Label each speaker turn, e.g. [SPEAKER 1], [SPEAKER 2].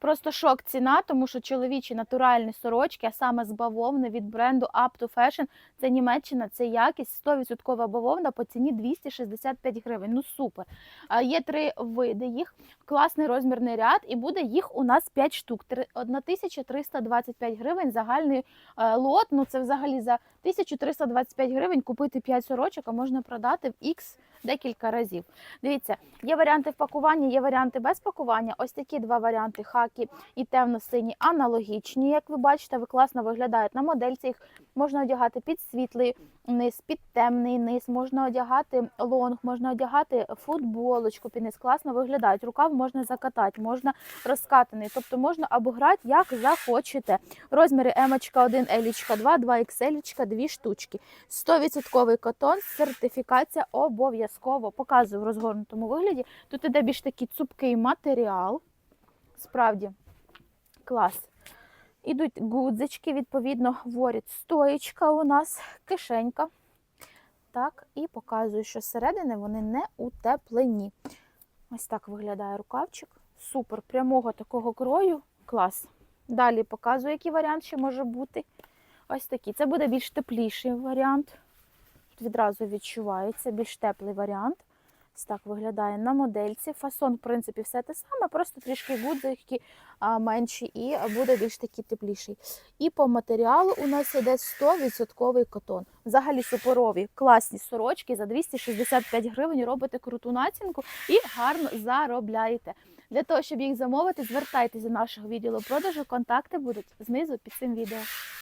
[SPEAKER 1] Просто шок ціна, тому що чоловічі натуральні сорочки, а саме з бавовни від бренду Up to Fashion, це Німеччина, це якість, 100% бавовна по ціні 265 гривень. Ну супер. Є три види їх, класний розмірний ряд, і буде їх у нас 5 штук. Три- 1325 гривень загальний е, лот. Ну це взагалі за 1325 гривень купити 5 сорочок, а можна продати в X декілька разів. Дивіться, є варіанти в є варіанти без пакування. Ось такі два варіанти хакі і темно-сині аналогічні. Як ви бачите, ви класно виглядають на модельці. Їх можна одягати під світлий низ, під темний низ, можна одягати лонг, можна одягати футболочку під низ. Класно виглядають. Рукав можна закатати, можна розкатаний. Тобто можна обіграти як захочете. Розміри емочка 1, елічка 2, 2 XL, 2 штучки. 100% котон, сертифікація обов'язково. Показую в розгорнутому вигляді. Тут іде більш такий цупкий матеріал. Справді клас. Ідуть гудзички, відповідно, воріт стоєчка у нас, кишенька. Так, і показую, що зсередини вони не утеплені. Ось так виглядає рукавчик. Супер, прямого такого крою. Клас. Далі показую, який варіант ще може бути. Ось такий. Це буде більш тепліший варіант. Відразу відчувається більш теплий варіант. Ось так виглядає на модельці. Фасон, в принципі, все те саме, просто трішки гудзики менші і буде більш такий тепліший. І по матеріалу у нас іде 100% котон. Взагалі суперові, класні сорочки за 265 гривень робите круту націнку і гарно заробляєте. Для того, щоб їх замовити, звертайтеся до нашого відділу продажу. Контакти будуть знизу під цим відео.